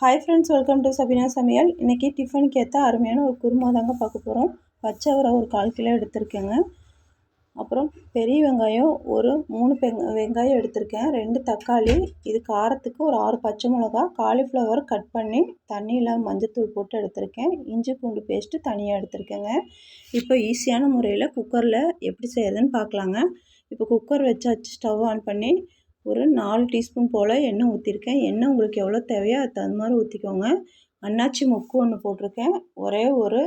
Hi friends welcome to Sabina சமையல் இன்றைக்கி டிஃபனுக்கு ஏற்ற அருமையான ஒரு குருமா தாங்க பார்க்க போகிறோம் பச்சை உரை ஒரு கால் கிலோ எடுத்திருக்கேங்க. அப்புறம் பெரிய வெங்காயம் ஒரு மூணு பெங் வெங்காயம் எடுத்திருக்கேன். ரெண்டு தக்காளி இது காரத்துக்கு ஒரு ஆறு பச்சை மிளகா காலிஃப்ளவர் கட் பண்ணி தண்ணியில் மஞ்சத்தூள் போட்டு எடுத்திருக்கேன். இஞ்சி பூண்டு பேஸ்ட்டு தனியாக எடுத்திருக்கேங்க. இப்போ ஈஸியான முறையில் குக்கரில் எப்படி செய்கிறதுன்னு பார்க்கலாங்க. இப்போ குக்கர் வச்சாச்சு ஸ்டவ் ஆன் பண்ணி ஒரு நாலு டீஸ்பூன் போல் எண்ணெய் ஊற்றிருக்கேன் எண்ணெய் உங்களுக்கு எவ்வளோ தேவையோ அது தகுந்த மாதிரி ஊற்றிக்கோங்க அன்னாச்சி மொக்கு ஒன்று போட்டிருக்கேன். ஒரே ஒரு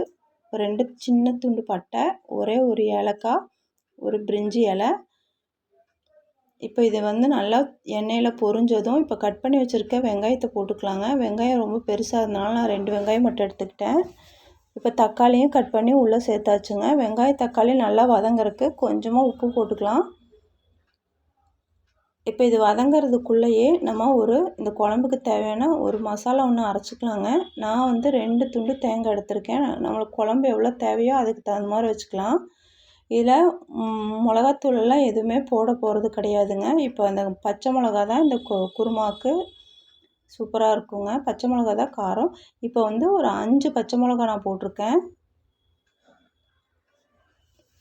ரெண்டு சின்ன துண்டு பட்டை ஒரே ஒரு ஏலக்காய் ஒரு பிரிஞ்சி இலை. இப்போ இதை வந்து நல்லா எண்ணெயில் பொரிஞ்சதும் இப்போ கட் பண்ணி வச்சுருக்க வெங்காயத்தை போட்டுக்கலாங்க. வெங்காயம் ரொம்ப பெருசாக இருந்தனால நான் ரெண்டு வெங்காயம் மட்டும் எடுத்துக்கிட்டேன். இப்போ தக்காளியும் கட் பண்ணி உள்ளே சேர்த்தாச்சுங்க. வெங்காயம் தக்காளி நல்லா வதங்கிறதுக்கு கொஞ்சமாக உப்பு போட்டுக்கலாம். இப்போ இது வதங்கிறதுக்குள்ளேயே நம்ம ஒரு இந்த குழம்புக்கு தேவையான ஒரு மசாலா ஒன்று அரைச்சிக்கலாங்க. நான் வந்து ரெண்டு துண்டு தேங்காய் எடுத்திருக்கேன். நம்மளுக்கு குழம்பு எவ்வளோ தேவையோ அதுக்கு தகுந்த மாதிரி வச்சுக்கலாம். இதில் மிளகாத்தூளெல்லாம் எதுவுமே போட போகிறது கிடையாதுங்க. இப்போ அந்த பச்சை மிளகா தான் இந்த கு குருமாவுக்கு சூப்பராக இருக்குங்க. பச்சை மிளகா தான் காரம். இப்போ வந்து ஒரு அஞ்சு பச்சை மிளகா நான் போட்டிருக்கேன்.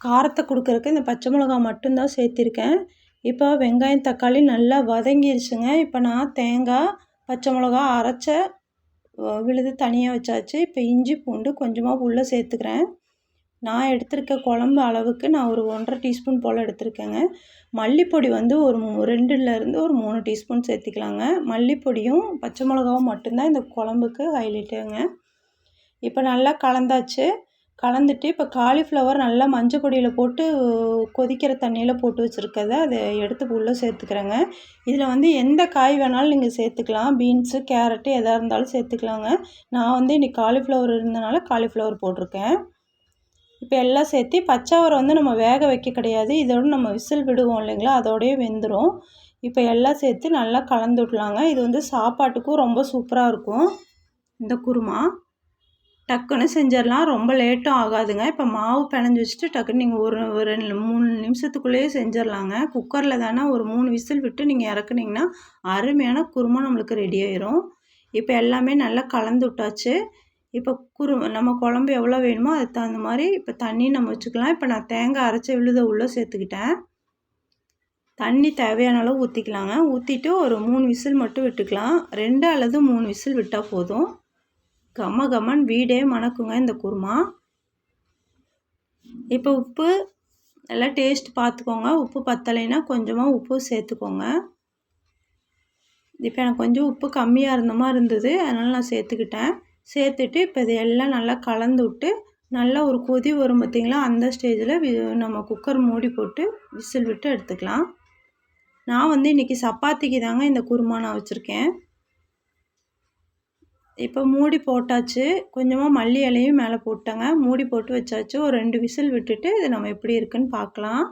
காரத்தை கொடுக்குறக்கு இந்த பச்சை மிளகா மட்டும்தான் சேர்த்திருக்கேன். இப்போ வெங்காயம் தக்காளி நல்லா வதங்கிருச்சுங்க. இப்போ நான் தேங்காய் பச்சை மிளகா அரைச்ச விழுது தனியாக வச்சாச்சு. இப்போ இஞ்சி பூண்டு கொஞ்சமாக உள்ளே சேர்த்துக்கிறேன். நான் எடுத்திருக்க குழம்பு அளவுக்கு நான் ஒரு ஒன்றரை டீஸ்பூன் போல் எடுத்திருக்கேங்க. மல்லிப்பொடி வந்து ஒரு ரெண்டுலேருந்து ஒரு மூணு டீஸ்பூன் சேர்த்திக்கலாங்க. மல்லிப்பொடியும் பச்சை மிளகாவும் மட்டும்தான் இந்த குழம்புக்கு ஹைலைட்டுங்க. இப்போ நல்லா கலந்தாச்சு. கலந்துட்டு இப்போ காலிஃப்ளவர் நல்லா மஞ்சள் பொடியில் போட்டு கொதிக்கிற தண்ணியில் போட்டு வச்சுருக்கத அதை எடுத்து உள்ளே சேர்த்துக்கிறேங்க. இதில் வந்து எந்த காய் வேணாலும் நீங்கள் சேர்த்துக்கலாம். பீன்ஸு கேரட்டு எதாக இருந்தாலும் சேர்த்துக்கலாங்க. நான் வந்து இன்றைக்கி காலிஃப்ளவர் இருந்தனால காலிஃப்ளவர் போட்டிருக்கேன். இப்போ எல்லாம் சேர்த்து பச்சாவரை வந்து நம்ம வேக வைக்க கிடையாது. இதோட நம்ம விசில் விடுவோம் இல்லைங்களா? அதோடய வெந்துடும் இப்போ எல்லாம் சேர்த்து நல்லா கலந்து விட்லாங்க. இது வந்து சாப்பாட்டுக்கும் ரொம்ப சூப்பராக இருக்கும். இந்த குருமா. டக்குன்னு செஞ்சிடலாம். ரொம்ப லேட்டும் ஆகாதுங்க. இப்போ மாவு பிணைஞ்சி வச்சுட்டு டக்குன்னு நீங்கள் ஒரு ஒரு ரெண்டு மூணு நிமிஷத்துக்குள்ளேயே செஞ்சிடலாங்க. குக்கரில் தானே ஒரு மூணு விசில் விட்டு நீங்கள் இறக்குனீங்கன்னா அருமையான குருமா நம்மளுக்கு ரெடி ஆயிரும். இப்போ எல்லாமே நல்லா கலந்து விட்டாச்சு. இப்போ குரு நம்ம குழம்பு எவ்வளோ வேணுமோ அதுக்கு தகுந்த மாதிரி இப்போ தண்ணி நம்ம வச்சுக்கலாம். இப்போ நான் தேங்காய் அரைச்ச விழுத உள்ளே சேர்த்துக்கிட்டேன். தண்ணி தேவையான அளவு ஊற்றிக்கலாங்க ஊற்றிட்டு ஒரு மூணு விசில் மட்டும் விட்டுக்கலாம். ரெண்டு அல்லது மூணு விசில் விட்டால் போதும். கம கமன் வீடே மணக்குங்க இந்த குருமா. இப்போ உப்பு எல்லாம் டேஸ்ட் பார்த்துக்கோங்க. உப்பு பத்தலைன்னா கொஞ்சமாக உப்பு சேர்த்துக்கோங்க. இப்போ எனக்கு கொஞ்சம் உப்பு கம்மியாக இருந்த மாதிரி இருந்தது. அதனால் நான் சேர்த்துக்கிட்டேன். சேர்த்துட்டு இப்போ இது எல்லாம் நல்லா கலந்து விட்டு நல்லா ஒரு கொதி வரும் பார்த்திங்களா? அந்த ஸ்டேஜில் நம்ம குக்கர் மூடி போட்டு விசில் விட்டு எடுத்துக்கலாம். நான் வந்து இன்றைக்கி சப்பாத்திக்கு தாங்க இந்த குருமா நான் வச்சுருக்கேன். இப்போ மூடி போட்டாச்சு. கொஞ்சமாக மல்லி இலையும் மேலே போட்டேங்க. மூடி போட்டு வச்சாச்சு. ஒரு ரெண்டு விசில் விட்டுட்டு இது நம்ம எப்படி இருக்குன்னு பார்க்கலாம்.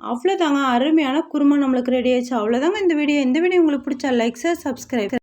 அவ்வளோதாங்க அருமையான குருமா நம்மளுக்கு ரெடி ஆயிடுச்சு. அவ்வளோதாங்க இந்த வீடியோ இந்த வீடியோ உங்களுக்கு பிடிச்சா லைக் சார் சப்ஸ்கிரைப்